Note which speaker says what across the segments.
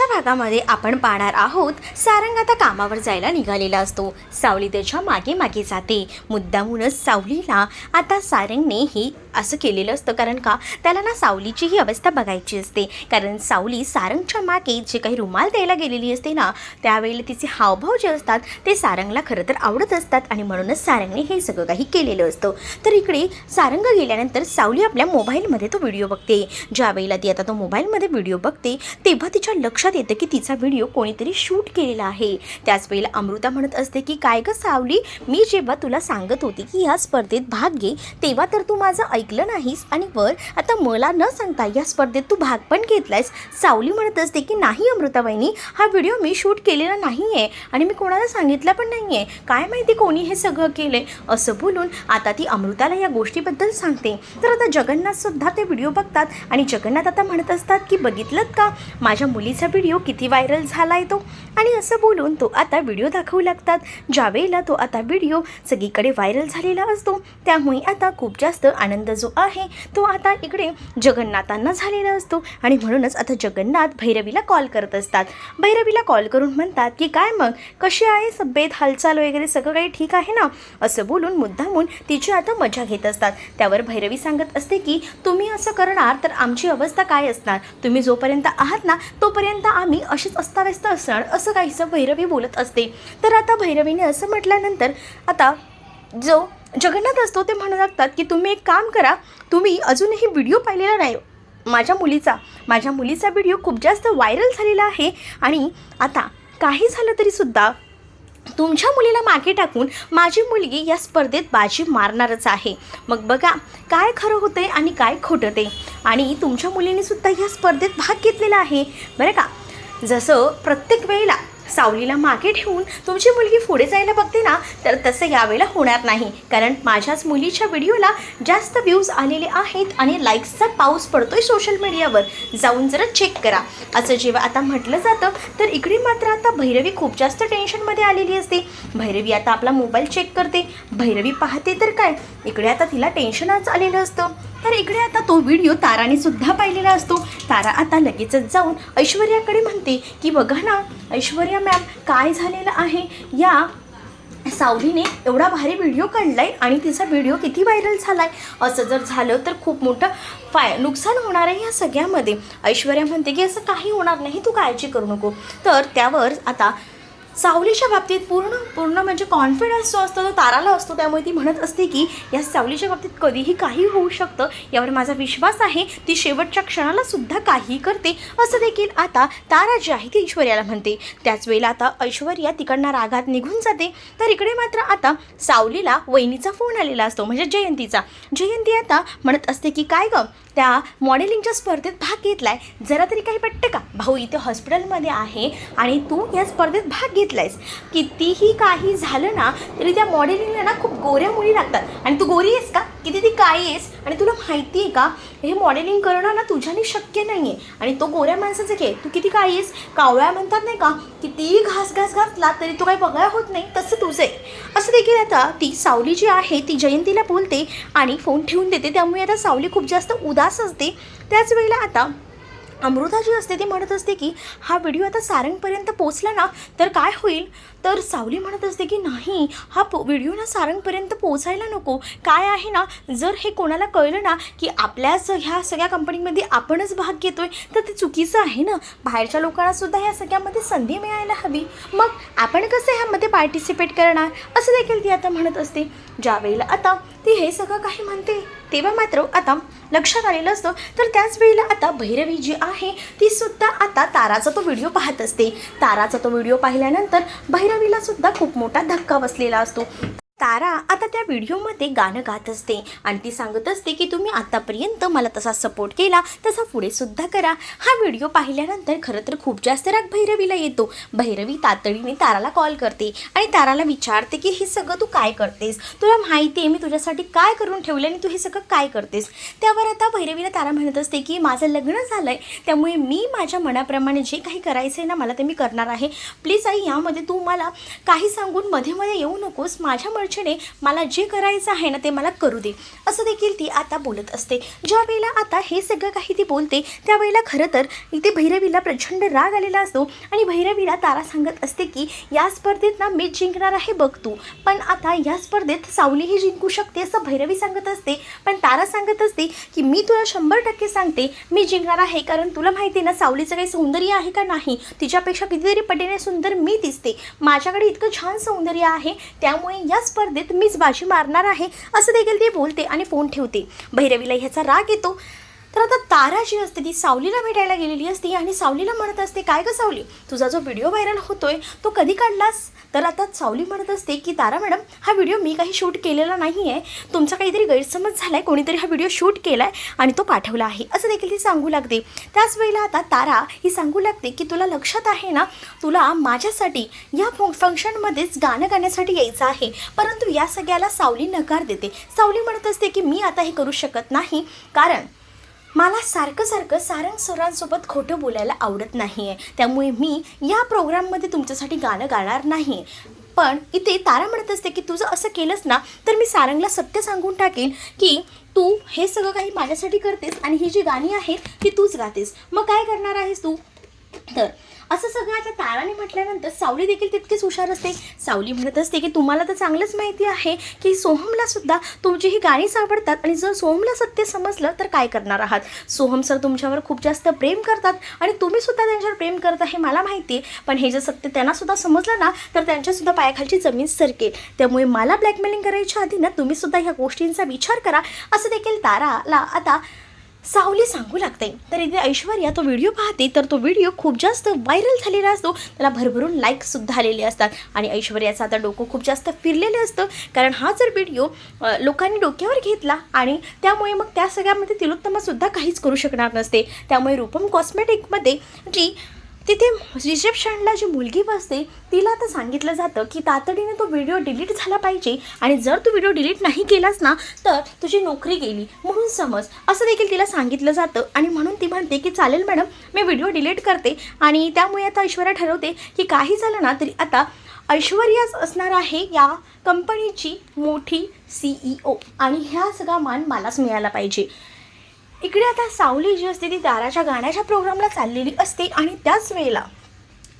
Speaker 1: आजच्या भागामध्ये आपण पाहणार आहोत सारंग आता कामावर जायला निघालेला असतो. सावली त्याच्यामागे मागे जाते. मुद्दामूनच सावलीला आता सारंगने ही असं केलेलं असतं. कारण का? त्याला ना सावलीची ही अवस्था बघायची असते. कारण सावली सारंगच्या मागे जे काही रुमाल द्यायला गेलेली असते ना त्यावेळेला तिचे हावभाव जे असतात ते सारंगला खरं तर आवडत असतात. आणि म्हणूनच सारंगने हे सगळं काही केलेलं असतं. तर इकडे सारंग गेल्यानंतर सावली आपल्या मोबाईलमध्ये तो व्हिडिओ बघते. ज्यावेळेला ती आता तो मोबाईलमध्ये व्हिडिओ बघते तेव्हा तिच्या लक्षात येतं की तिचा व्हिडिओ कोणीतरी शूट केलेला आहे. त्याच वेळेला अमृता म्हणत असते की काय गं सावली? मी जेव्हा तुला सांगत होती की या स्पर्धेत भाग घे तेव्हा तर तू माझं ऐकलं नाहीस आणि वर आता मला न सांगता या स्पर्धेत तू भाग पण घेतलायस. सावली म्हणत असते की नाही अमृताबाईनी हा व्हिडिओ मी शूट केलेला नाही आहे आणि मी कोणाला सांगितलं पण नाही आहे काय माहिती कोणी हे सगळं केलंय? असं बोलून आता ती अमृताला या गोष्टीबद्दल सांगते. तर आता जगन्नाथसुद्धा ते व्हिडिओ बघतात आणि जगन्नाथ आता म्हणत असतात की बघितलं का? माझ्या मुलीचा व्हिडिओ किती व्हायरल झाला आहे तो? आणि असं बोलून तो आता व्हिडिओ दाखवू लागतात. ज्यावेळेला तो आता व्हिडिओ सगळीकडे व्हायरल झालेला असतो त्यामुळे आता खूप जास्त आनंद जो आहे तो आता इकडे जगन्नाथांना झालेला असतो. आणि म्हणूनच आता जगन्नाथ भैरवीला कॉल करत असतात. भैरवीला कॉल करून म्हणतात की काय मग? कशी आहे? तब्येत हालचाल वगैरे सगळं काही ठीक आहे ना? असं बोलून मुद्दामून तिची आता मजा घेत असतात. त्यावर भैरवी सांगत असते की तुम्ही असं करणार तर आमची अवस्था काय असणार? तुम्ही जोपर्यंत आहात ना तोपर्यंत आम्ही अशीच अस्ताव्यस्त असणार असं काहीसं भैरवी बोलत असते. तर आता भैरवीने असं म्हटल्यानंतर आता जो जगन्नाथ असतो ते म्हणू लागतात की तुम्ही एक काम करा तुम्ही अजूनही व्हिडिओ पाहिलेला नाही. माझ्या मुलीचा माझ्या मुलीचा व्हिडिओ खूप जास्त व्हायरल झालेला आहे आणि आता काही झालं तरीसुद्धा तुमच्या मुलीला मागे टाकून माझी मुलगी या स्पर्धेत बाजी मारणारच आहे. मग बघा काय खरं होतंय आणि काय खोटं ते आणि तुमच्या मुलीने सुद्धा या स्पर्धेत भाग घेतलेला आहे. बरं का? जसं प्रत्येक वेळेला सावलीला मागे ठेवून तुमची मुलगी पुढे जायला बघते ना तर तसं यावेळेला होणार नाही. कारण माझ्याच मुलीच्या व्हिडिओला जास्त व्ह्यूज आलेले आहेत आणि लाईक्सचा पाऊस पडतोय सोशल मीडियावर. जाऊन जरा चेक करा. असं जेव्हा आता म्हटलं जातं तर इकडे मात्र आता भैरवी खूप जास्त टेन्शनमध्ये आलेली असते. भैरवी आता आपला मोबाईल चेक करते. भैरवी पाहते तर काय? इकडे आता तिला टेन्शनच आलेलं असतं. तर इकडे आता तो व्हिडिओ ताराने सुद्धा पाहिलेला असतो. तारा आता लगेचच जाऊन ऐश्वर्याकडे म्हणते की बघा ना ऐश्वर्या मॅम काय झालेलं आहे? या सावलीने एवढा भारी व्हिडिओ काढलाय आणि तिचा व्हिडिओ किती व्हायरल झाला आहे असं जर झालं तर खूप मोठं फाय नुकसान होणार आहे या सगळ्यामध्ये. ऐश्वर्या म्हणते की असं काही होणार नाही तू काळजी करू नको. तर त्यावर आता सावलीच्या बाबतीत पूर्ण पूर्ण म्हणजे कॉन्फिडन्स जो असतो तो ताराला असतो. त्यामुळे ती म्हणत असते की या सावलीच्या बाबतीत कधीही काही होऊ शकतं. यावर माझा विश्वास आहे. ती शेवटच्या क्षणाला सुद्धा काही करते. असं देखील आता तारा जी आहे ती ऐश्वर्याला म्हणते. त्याच वेळेला आता ऐश्वर्या तिकडनं रागात निघून जाते. तर इकडे मात्र आता सावलीला वहिनीचा फोन आलेला असतो म्हणजे जयंतीचा. जयंती आता म्हणत असते की काय गं? त्या मॉडेलिंगच्या स्पर्धेत भाग घेतलाय. जरा तरी काही पटतं का? भाऊ इथे हॉस्पिटलमध्ये आहे आणि तू या स्पर्धेत भाग घेत घेतलायस कितीही काही झालं ना तरी त्या मॉडेलिंगला ना खूप गोऱ्या मुली लागतात. आणि तू गोरी आहेस का? किती ती काळी आहेस? आणि तुला माहिती आहे का हे मॉडेलिंग करणं ना तुझ्याने शक्य नाही आहे आणि तो गोऱ्या माणसाचं घे तू किती काळी आहेस? कावळ्या म्हणतात नाही का कितीही घास घास घातला तरी तो काही बघायला होत नाही तसं तुझं आहे. असं देखील आता ती सावली जी आहे ती जयंतीला बोलते आणि फोन ठेवून देते. त्यामुळे आता सावली खूप जास्त उदास असते. त्याच वेळेला आता अमृता जी असते ती म्हणत असते की हा व्हिडिओ आता सारंगपर्यंत पोचला ना तर काय होईल? तर सावली म्हणत असते की नाही हा पो व्हिडिओ ना सारंगपर्यंत पोचायला नको. काय आहे ना जर हे कोणाला कळलं ना की आपल्याच ह्या सगळ्या कंपनीमध्ये आपणच भाग घेतो आहे तर ते चुकीचं आहे ना. बाहेरच्या लोकांनासुद्धा ह्या सगळ्यामध्ये संधी मिळायला हवी. मग आपण कसं ह्यामध्ये पार्टिसिपेट करणार? असं देखील ती आता म्हणत असते. ज्यावेळेला आता ती हे सगळं काही म्हणते तेव्हा मात्र आता लक्षात आलेलं असतं. तर त्याच वेळेला आता भैरवी जी आहे ती सुद्धा आता ताराचा तो व्हिडिओ पाहत असते. ताराचा तो व्हिडिओ पाहिल्यानंतर भैरवीला सुद्धा खूप मोठा धक्का बसलेला असतो. तारा आता त्या व्हिडिओमध्ये गाणं गात असते. आणि ती सांगत असते की तुम्ही आतापर्यंत मला तसा सपोर्ट केला तसा पुढे सुद्धा करा. हा व्हिडिओ पाहिल्यानंतर खरं तर खूप जास्त राग भैरवीला येतो. भैरवी तातडीने ताराला कॉल करते आणि ताराला विचारते की हे सगळं तू काय करतेस? तुला माहिती आहे मी तुझ्यासाठी काय करून ठेवलं आणि तू हे सगळं काय करतेस? त्यावर आता भैरवीला तारा म्हणत असते की माझं लग्न झालं आहे त्यामुळे मी माझ्या मनाप्रमाणे जे काही करायचं आहे ना मला ते मी करणार आहे. प्लीज आई यामध्ये तू मला काही सांगून मध्ये मध्ये येऊ नकोस. माझ्या आलोचने मला जे करायचं आहे ना ते मला करू दे. असं देखील ती आता बोलत असते. ज्या वेळेला आता हे सगळं काही ती बोलते त्यावेळेला खरं तर इथे भैरवीला प्रचंड राग आलेला असतो आणि भैरवीला तारा सांगत असते की या स्पर्धेत ना मी जिंकणार आहे बघ तू. पण आता या स्पर्धेत सावलीही जिंकू शकते असं भैरवी सांगत असते. पण तारा सांगत असते की मी तुला शंभर टक्के सांगते मी जिंकणार आहे. कारण तुला माहिती आहे ना सावलीचं काही सौंदर्य आहे का नाही? तिच्यापेक्षा कितीतरी पटीने सुंदर मी दिसते. माझ्याकडे इतकं छान सौंदर्य आहे त्यामुळे या स्पर्धेत स्पर्धेत मीच बाजी मारणार आहे असं देखील ती बोलते आणि फोन ठेवते. भैरवीला ह्याचा राग येतो. तर आता तारा जी असते ती सावलीला भेटायला गेलेली असते आणि सावलीला म्हणत असते काय गं सावली तुझा जो व्हिडिओ व्हायरल होतोय तो कधी काढलास? तर आता सावली म्हणत असते की तारा मॅडम हा व्हिडिओ मी काही शूट केलेला नाही आहे तुमचा काहीतरी गैरसमज झाला आहे कोणीतरी हा व्हिडिओ शूट केला आहे आणि तो पाठवला आहे. असं देखील ती सांगू लागते. त्याच वेळेला आता तारा ही सांगू लागते की तुला लक्षात आहे ना तुला माझ्यासाठी या फं फंक्शनमध्येच गाणं गाण्यासाठी यायचं आहे. परंतु या सगळ्याला सावली नकार देते. सावली म्हणत असते की मी आता हे करू शकत नाही. कारण मला सारखं सारखं सारंग सरांसोबत खोटं बोलायला आवडत नाही आहे त्यामुळे मी या प्रोग्राममध्ये तुमच्यासाठी गाणं गाणार नाही पण इथे तारा म्हणत असते की तुझं असं केलंस ना तर मी सारंगला सत्य सांगून टाकेन की तू हे सगळं काही माझ्यासाठी करतेस आणि ही जी गाणी आहेत ती तूच गातेस. मग काय करणार आहेस तू? तर असं सगळं आता ताराने म्हटल्यानंतर सावली देखील तितकीच हुशार असते. सावली म्हणत असते की तुम्हाला तर चांगलंच माहिती आहे की सोहमला सुद्धा तुमची ही गाणी सापडतात आणि जर सोहमला सत्य समजलं तर काय करणार आहात? सोहम सर तुमच्यावर खूप जास्त प्रेम करतात आणि तुम्ही सुद्धा त्यांच्यावर प्रेम करता हे मला माहिती आहे. पण हे जर सत्य त्यांना सुद्धा समजलं ना तर त्यांच्यासुद्धा पायाखालची जमीन सरकेल. त्यामुळे मला ब्लॅकमेलिंग करायच्या आधी ना तुम्ही सुद्धा ह्या गोष्टींचा विचार करा. असं देखील ताराला आता सावली सांगू लागते. तर इथे ऐश्वर्या तो व्हिडिओ पाहते. तर तो व्हिडिओ खूप जास्त व्हायरल झालेला असतो. त्याला भरभरून लाईकसुद्धा आलेले असतात. आणि ऐश्वर्याचं आता डोकं खूप जास्त फिरलेलं असतं. कारण हा जर व्हिडिओ लोकांनी डोक्यावर घेतला आणि त्यामुळे मग त्या सगळ्यामध्ये तिलोत्तमासुद्धा काहीच करू शकणार नसते. त्यामुळे रूपम कॉस्मेटिकमध्ये जी तिथे रिसेप्शनला जी मुलगी बसते तिला तर सांगितलं जातं की तातडीने तो व्हिडिओ डिलीट झाला पाहिजे आणि जर तू व्हिडिओ डिलीट नाही केलास ना तर तुझी नोकरी गेली. म्हणून समज असं देखील तिला सांगितलं जातं आणि म्हणून ती म्हणते की चालेल मॅडम मी व्हिडिओ डिलीट करते आणि त्यामुळे आता ऐश्वर्या ठरवते की काही झालं ना तरी आता ऐश्वर्याच असणार आहे या कंपनीची मोठी सीईओ आणि ह्या सगळा मान मलाच मिळाला पाहिजे. इकडे आता सावली जी असते ती दाराच्या गाण्याच्या प्रोग्रामला चाललेली असते आणि त्याच वेळेला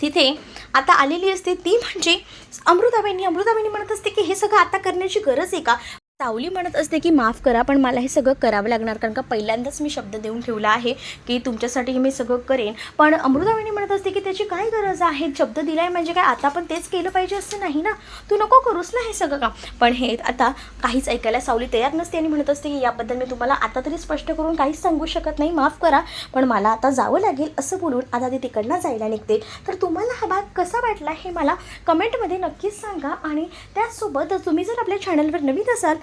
Speaker 1: तिथे आता आलेली असते ती म्हणजे अमृताबेनी अमृताबाईंनी म्हणत असते की हे सगळं आता करण्याची गरज आहे का? सावली म्हणत असते की माफ करा पण मला हे सगळं करावं लागणार. कारण का पहिल्यांदाच मी शब्द देऊन ठेवला आहे की तुमच्यासाठी हे मी सगळं करेन. पण अमृताबाईंनी म्हणत असते की त्याची काय गरज आहे? शब्द दिलाय म्हणजे काय? आता पण तेच केलं पाहिजे असं नाही ना? तू नको करूस ना हे सगळं काम. पण हे आता काहीच ऐकायला सावली तयार नसते आणि म्हणत असते की याबद्दल मी तुम्हाला आता तरी स्पष्ट करून काहीच सांगू शकत नाही. माफ करा पण मला आता जावं लागेल असं बोलून आता ती तिकडनं जायला निघते. तर तुम्हाला हा भाग कसा वाटला हे मला कमेंटमध्ये नक्कीच सांगा आणि त्याचसोबत तुम्ही जर आपल्या चॅनलवर नवीन असाल